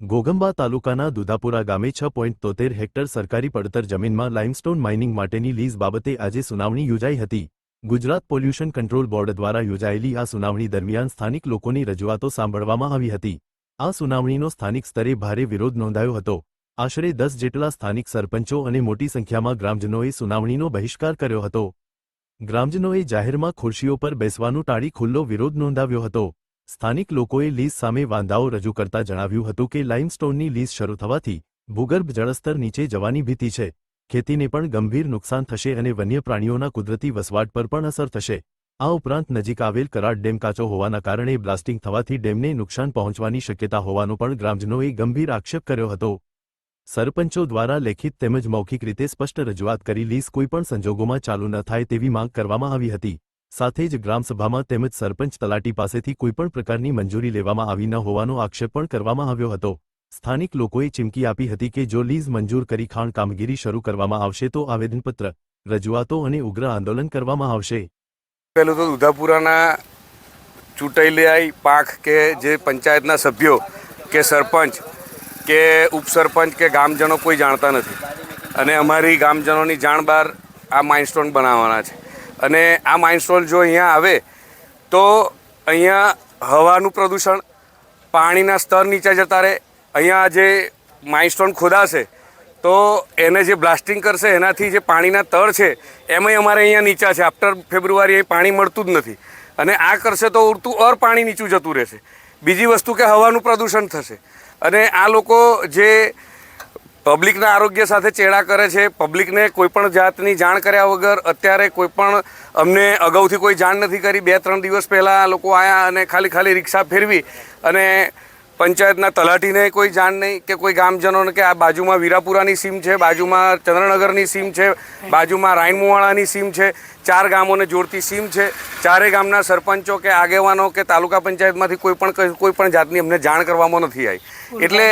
ઘોગંબા તાલુકાના દુધાપુરા ગામે છ પોઈન્ટ તોતેર હેક્ટર સરકારી પડતર જમીનમાં લાઇમસ્ટોન માઇનિંગ માટેની લીઝ બાબતે આજે સુનાવણી યોજાઈ હતી. ગુજરાત પોલ્યુશન કંટ્રોલ બોર્ડ દ્વારા યોજાયેલી આ સુનાવણી દરમિયાન સ્થાનિક લોકોની રજૂઆતો સાંભળવામાં આવી હતી. આ સુનાવણીનો સ્થાનિક સ્તરે ભારે વિરોધ નોંધાયો હતો. આશરે દસ જેટલા સ્થાનિક સરપંચો અને મોટી સંખ્યામાં ગ્રામજનોએ સુનાવણીનો બહિષ્કાર કર્યો હતો. ગ્રામજનોએ જાહેરમાં ખુરશીઓ પર બેસવાનું ટાળી ખુલ્લો વિરોધ નોંધાવ્યો હતો. સ્થાનિક લોકોએ લીઝ સામે વાંધાઓ રજૂ કરતા જણાવ્યું હતું કે લાઇમસ્ટોનની લીઝ શરૂ થવાથી ભૂગર્ભ જળસ્તર નીચે જવાની ભીતિ છે. ખેતીને પણ ગંભીર નુકસાન થશે અને વન્ય પ્રાણીઓના કુદરતી વસવાટ પર પણ અસર થશે. આ ઉપરાંત નજીક આવેલ કરાડ ડેમ કાચો હોવાના કારણે બ્લાસ્ટિંગ થવાથી ડેમને નુકસાન પહોંચવાની શક્યતા હોવાનો પણ ગ્રામજનોએ ગંભીર આક્ષેપ કર્યો હતો. સરપંચો દ્વારા લેખિત તેમજ મૌખિક રીતે સ્પષ્ટ રજૂઆત કરી લીઝ કોઈપણ સંજોગોમાં ચાલુ ન થાય તેવી માંગ કરવામાં આવી હતી. સાથે જ ગ્રામસભામાં તેમજ સરપંચ તલાટી પાસેથી કોઈપણ પ્રકારની મંજૂરી લેવામાં આવી ન હોવાનો આક્ષેપ પણ કરવામાં આવ્યો હતો. સ્થાનિક લોકોએ ચીમકી આપી હતી કે જો લીઝ મંજૂર કરી ખાણ કામગીરી શરૂ કરવામાં આવશે તો આવેદનપત્ર, રજૂઆતો અને ઉગ્ર આંદોલન કરવામાં આવશે. પહેલું તો દુધાપુરાના ચૂંટાયેલી પાંખ કે જે પંચાયતના સભ્યો કે સરપંચ કે ઉપસરપંચ કે ગામજનો કોઈ જાણતા નથી. અને અમારી ગામજનોની જાણ બહાર આ માઇલસ્ટોન બનાવવાના છે. અને આ માઇન્ડસ્ટોન જો અહીંયા આવે, તો અહીંયા હવાનું પ્રદૂષણ, પાણીના સ્તર નીચે જતા રહે, અહીંયા જે માઇન્ડસ્ટોન ખોદાશે, તો એને જે બ્લાસ્ટિંગ કરશે, એનાથી જે પાણીના તળ છે, એમાંય અમારે અહીંયા નીચા છે. આફ્ટર ફેબ્રુઆરી અહીં પાણી મળતું જ નથી. અને આ કરશે તો ઉડતું ઓર પાણી નીચું જતું રહેશે. બીજી વસ્તુ કે હવાનું પ્રદૂષણ થશે. અને આ લોકો જે પબ્લિકના આરોગ્ય સાથે ચેડા કરે છે. પબ્લિકને કોઈપણ જાતની જાણ કર્યા વગર અત્યારે કોઈપણ અમને અગાઉથી કોઈ જાણ નથી કરી. બે ત્રણ દિવસ પહેલાં આ લોકો આવ્યા અને ખાલી ખાલી રિક્ષા ફેરવી અને પંચાયતના તલાટીને કોઈ જાણ નહીં કે કોઈ ગામજનોને કે આ બાજુમાં વીરાપુરાની સીમ છે બાજુમાં ચંદ્રનગરની સીમ છે બાજુમાં રાયણમુવાળાની સીમ છે ચાર ગામોને જોડતી સીમ છે. ચારે ગામના સરપંચો કે આગેવાનો કે તાલુકા પંચાયતમાંથી કોઈ પણ કોઈ પણ જાતની અમને જાણ કરવામાં નથી આવી. એટલે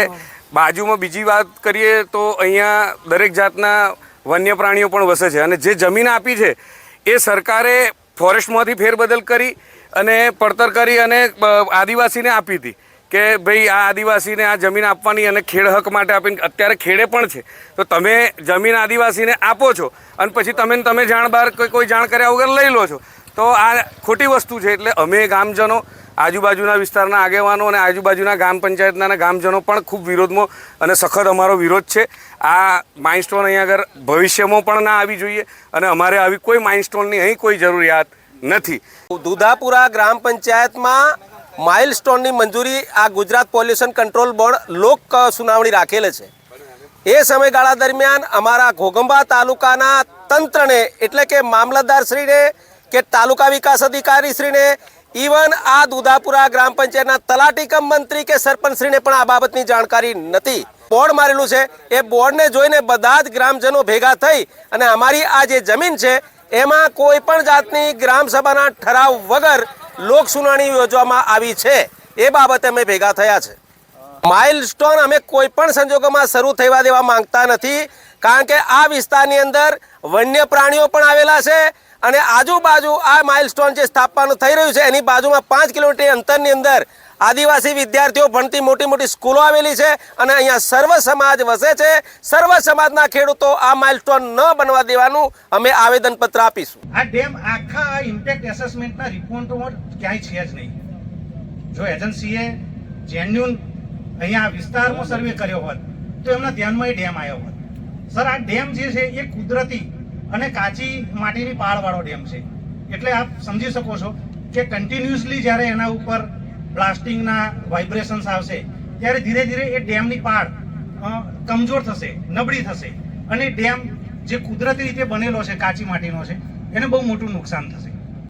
બાજુમાં બીજી વાત કરીએ તો અહીંયા દરેક જાતના વન્ય પ્રાણીઓ પણ વસે છે. અને જે જમીન આપી છે, એ સરકારે ફોરેસ્ટમાંથી ફેરબદલ કરી અને પડતર કરી અને આદિવાસીને આપી હતી કે ભાઈ આ આદિવાસીને આ જમીન આપવાની અને ખેડ હક માટે આપીને, અત્યારે ખેડે પણ છે. તો તમે જમીન આદિવાસીને આપો છો અને પછી તમે તમે જાણ બહાર કોઈ કોઈ જાણ કર્યા વગર લઈ લો છો. તો આ ખોટી વસ્તુ છે. એટલે અમે ગામજનો આજુબાજુના વિસ્તારના આગેવાનો અને આજુબાજુના ગામ પંચાયતના ગામજનો પણ ખૂબ વિરોધમાં અને સખત અમારો વિરોધ છે. આ માઇલસ્ટોન અહીંયા આગળ ભવિષ્યમાં પણ ના આવી જોઈએ અને અમારે આવી કોઈ માઇલસ્ટોનની અહીં કોઈ જરૂરિયાત નથી. દુધાપુરા ગ્રામ પંચાયતમાં માઇલસ્ટોનની મંજૂરી આ ગુજરાત પોલ્યુશન કંટ્રોલ બોર્ડ લોક સુનાવણી રાખેલ છે. એ સમયગાળા દરમિયાન અમારા ઘોગંબા તાલુકાના તંત્રને એટલે કે મામલતદારશ્રીને કે તાલુકા વિકાસ અધિકારીશ્રીને ઇવન આ દુધાપુરા ગ્રામ પંચાયતના તલાટી કમ મંત્રી કે સરપંચશ્રીને પણ આ બાબતની જાણકારી નથી. બોર્ડ મારેલું છે. એ બોર્ડને જોઈને બધા જ ગ્રામજનો ભેગા થઈ અને અમારી આ જે જમીન છે, એમાં કોઈ પણ જાતની ગ્રામસભાના ઠરાવ વગર લોક સુનાવણી યોજવામાં આવી છે. એ બાબતે અમે ભેગા થયા છે. માઇલસ્ટોન અમે કોઈ પણ સંજોગોમાં શરૂ થવા દેવા માંગતા નથી. કારણ કે આ વિસ્તારની અંદર વન્ય પ્રાણીઓ પણ આવેલા છે અને આજુબાજુ આ માઇલસ્ટોન જે સ્થાપવાનું થઈ રહ્યું છે, એની બાજુમાં પાંચ કિલોમીટર અંતરની અંદર આદિવાસી વિદ્યાર્થીઓ ભણતી મોટી મોટી સ્કૂલો આવેલી છે અને અહીંયા સર્વ સમાજ વસે છે. સર્વ સમાજના ખેડૂતો આ માઇલસ્ટોન ન બનવા દેવાનું અમે આવેદનપત્ર આપીશું. આ ડેમ આખા ઇમ્પેક્ટ એસેસમેન્ટના રિપોર્ટમાં ક્યાંય છે જ નહીં. જો એજન્સીએ જેન્યુન અહીંયા વિસ્તારમાં સર્વે કર્યો હોત, તો એમના ધ્યાનમાં એ ડેમ આવ્યો હોત. સર, આ ડેમ જે છે એ કુદરતી અને કાચી માટીની પાળવાળો ડેમ છે. એટલે આપ સમજી શકો છો કે કન્ટિન્યુઅસલી જ્યારે એના ઉપર બ્લાસ્ટિંગના વાઇબ્રેશન્સ આવશે, ત્યારે ધીરે ધીરે એ ડેમની પાળ કમજોર થશે, નબળી થશે. અને ડેમ જે કુદરતી રીતે બનેલો છે, કાચી માટીનો છે, એને બહુ મોટું નુકસાન થશે.